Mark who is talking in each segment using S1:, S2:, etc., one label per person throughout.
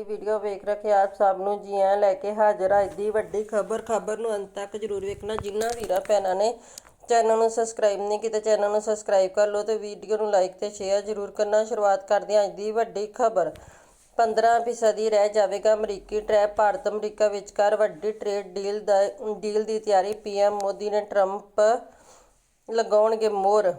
S1: ਦੀ video ਵੇਖ ਰਹੇ ਆਪ ਸਭ ਨੂੰ ਜੀ ਆਇਆਂ ਲੈ ਕੇ ਹਾਜ਼ਰ ਹਾਂ ਦੀ ਵੱਡੀ ਖਬਰ ਖਬਰ ਨੂੰ ਅੰਤ ਤੱਕ ਜਰੂਰ ਵੇਖਣਾ। ਜਿਨ੍ਹਾਂ ਵੀਰਾਂ ਭੈਣਾਂ ਨੇ ਚੈਨਲ ਨੂੰ ਸਬਸਕ੍ਰਾਈਬ ਨਹੀਂ ਕੀਤਾ, ਚੈਨਲ ਨੂੰ ਸਬਸਕ੍ਰਾਈਬ ਕਰ ਲਓ ਤੇ ਵੀਡੀਓ ਨੂੰ ਲਾਈਕ ਤੇ ਸ਼ੇਅਰ ਜਰੂਰ ਕਰਨਾ। ਸ਼ੁਰੂਆਤ ਕਰਦੇ ਹਾਂ ਅੱਜ ਦੀ ਵੱਡੀ ਖਬਰ। 15 ਫੀਸਦੀ ਰਹਿ ਜਾਵੇਗਾ ਅਮਰੀਕੀ ਟਰੈਪ ਭਾਰਤ, ਅਮਰੀਕਾ ਵਿਚਕਾਰ ਵੱਡੀ ਟ੍ਰੇਡ ਡੀਲ ਦਾ ਡੀਲ ਦੀ ਤਿਆਰੀ। ਪੀਐਮ ਮੋਦੀ ਨੇ ਟਰੰਪ ਲਗਾਉਣਗੇ ਮੋਹਰ।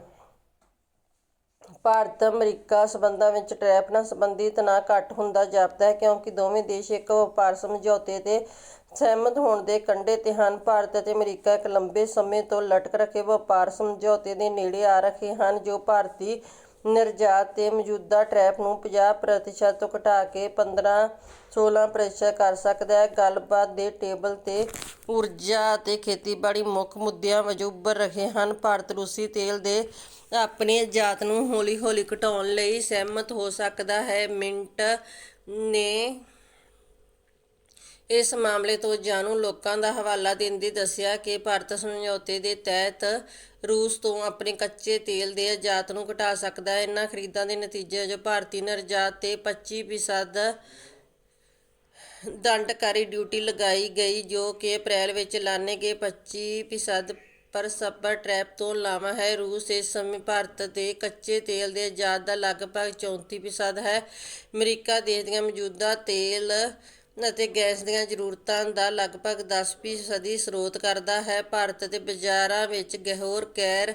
S1: ਭਾਰਤ, ਅਮਰੀਕਾ ਸਬੰਧਾਂ ਵਿੱਚ ਟਰੈਪ ਨਾਲ ਸੰਬੰਧਿਤ ਤਣਾਅ ਘੱਟ ਹੁੰਦਾ ਜਾਪਦਾ ਹੈ ਕਿਉਂਕਿ ਦੋਵੇਂ ਦੇਸ਼ ਇੱਕ ਵਪਾਰ ਸਮਝੌਤੇ ਤੇ ਸਹਿਮਤ ਹੋਣ ਦੇ ਕੰਢੇ ਤੇ ਹਨ। ਭਾਰਤ ਅਤੇ ਅਮਰੀਕਾ ਇੱਕ ਲੰਬੇ ਸਮੇਂ ਤੋਂ ਲਟਕ ਰਹੇ ਵਪਾਰ ਸਮਝੌਤੇ ਦੇ ਨੇੜੇ ਆ ਰਹੇ ਹਨ, ਜੋ ਭਾਰਤੀ ਨਿਰਯਾਤ ਤੇ ਮੌਜੂਦਾ ਟਰੈਪ ਨੂੰ 50% ਤੋਂ ਘਟਾ ਕੇ 15-16% ਕਰ ਸਕਦਾ ਹੈ। ਗੱਲਬਾਤ ਦੇ ਟੇਬਲ ਤੇ ਊਰਜਾ ਅਤੇ ਖੇਤੀਬਾੜੀ ਮੁੱਖ ਮੁੱਦਿਆਂ ਵਜੋਂ ਉੱਭਰ ਰਹੇ ਹਨ। ਭਾਰਤ ਰੂਸੀ ਤੇਲ ਦੇ ਆਪਣੇ ਜਾਤ ਨੂੰ ਹੌਲੀ-ਹੌਲੀ ਘਟਾਉਣ ਲਈ ਸਹਿਮਤ ਹੋ ਸਕਦਾ ਹੈ। ਮਿੰਟ ਨੇ ਇਸ ਮਾਮਲੇ ਤੋਂ ਜਾਣੂ ਲੋਕਾਂ ਦਾ ਹਵਾਲਾ ਦਿੰਦੇ ਦੱਸਿਆ ਕਿ ਭਾਰਤ ਸਮਝੌਤੇ ਦੇ ਤਹਿਤ ਰੂਸ ਤੋਂ ਆਪਣੇ ਕੱਚੇ ਤੇਲ ਦੇ ਆਯਾਤ ਨੂੰ ਘਟਾ ਸਕਦਾ ਹੈ। ਇਨ੍ਹਾਂ ਖਰੀਦਾਂ ਦੇ ਨਤੀਜੇ ਵਜੋਂ ਭਾਰਤੀ ਨਿਰਯਾਤ ਤੇ 25% ਦੰਡਕਾਰੀ ਡਿਊਟੀ ਲਗਾਈ ਗਈ, ਜੋ ਕਿ ਅਪ੍ਰੈਲ ਵਿੱਚ ਲਾਣੇ ਗਏ। 25% ਪਰ ਸੱਬਰ ਟਰੈਪ ਤੋਂ ਇਲਾਵਾ ਹੈ, ਰੂਸ ਇਸ ਸਮੇਂ ਭਾਰਤ ਦੇ ਕੱਚੇ ਤੇਲ ਦੇ ਆਯਾਤ ਦਾ ਲਗਭਗ 34% ਹੈ। ਅਮਰੀਕਾ ਦੇਸ਼ ਦੀਆਂ ਮੌਜੂਦਾ ਤੇਲ ਅਤੇ ਗੈਸ ਦੀਆਂ ਜ਼ਰੂਰਤਾਂ ਦਾ ਲਗਭਗ 10% ਸਰੋਤ ਕਰਦਾ ਹੈ। ਭਾਰਤ ਦੇ ਬਾਜ਼ਾਰਾਂ ਵਿੱਚ ਗਹਿਰ ਕੈਰ,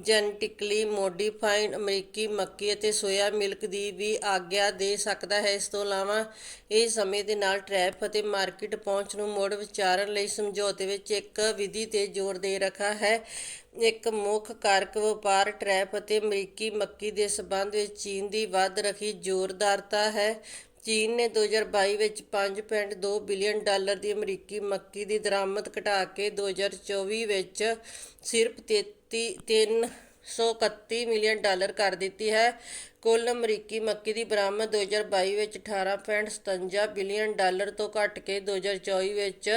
S1: ਜੈਨੇਟਿਕਲੀ ਮੋਡੀਫਾਈਡ ਅਮਰੀਕੀ ਮੱਕੀ ਅਤੇ ਸੋਇਆ ਮਿਲਕ ਦੀ ਵੀ ਆਗਿਆ ਦੇ ਸਕਦਾ ਹੈ। ਇਸ ਤੋਂ ਇਲਾਵਾ ਇਹ ਸਮੇਂ ਦੇ ਨਾਲ ਟਰੈਪ ਅਤੇ ਮਾਰਕੀਟ ਪਹੁੰਚ ਨੂੰ ਮੁੜ ਵਿਚਾਰਨ ਲਈ ਸਮਝੌਤੇ ਵਿੱਚ ਇੱਕ ਵਿਧੀ ਤੇ ਜ਼ੋਰ ਦੇ ਰੱਖਾ ਹੈ। ਇੱਕ ਮੁੱਖ ਕਾਰਕ ਵਪਾਰ ਟਰੈਪ ਅਤੇ ਅਮਰੀਕੀ ਮੱਕੀ ਦੇ ਸਬੰਧ ਵਿੱਚ ਚੀਨ ਦੀ ਵੱਧ ਰਹੀ ਜ਼ੋਰਦਾਰਤਾ ਹੈ। ਚੀਨ ਨੇ 2022 ਵਿੱਚ 5.2 ਬਿਲੀਅਨ ਡਾਲਰ ਦੀ ਅਮਰੀਕੀ ਮੱਕੀ ਦੀ ਦਰਾਮਦ ਘਟਾ ਕੇ 2024 ਵਿੱਚ ਸਿਰਫ 33 331 ਮਿਲੀਅਨ ਡਾਲਰ ਕਰ ਦਿੱਤੀ ਹੈ। ਕੁੱਲ ਅਮਰੀਕੀ ਮੱਕੀ ਦੀ ਬਰਾਮਦ 2022 ਵਿੱਚ 18.57 ਬਿਲੀਅਨ ਡਾਲਰ ਤੋਂ ਘਟ ਕੇ 2024 ਵਿੱਚ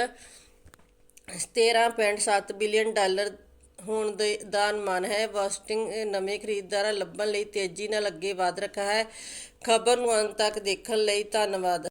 S1: 13.7 ਬਿਲੀਅਨ ਡਾਲਰ ਹੋਣ ਦੇ ਦਾ ਅਨੁਮਾਨ ਹੈ। ਵਾਸਟਿੰਗ ਨਵੇਂ ਖਰੀਦਦਾਰਾਂ ਲੱਭਣ ਲਈ ਤੇਜ਼ੀ ਨਾਲ ਅੱਗੇ ਵਧ ਰਿਹਾ ਹੈ। ਖਬਰ ਨੂੰ ਅੰਤ ਤੱਕ ਦੇਖਣ ਲਈ ਧੰਨਵਾਦ।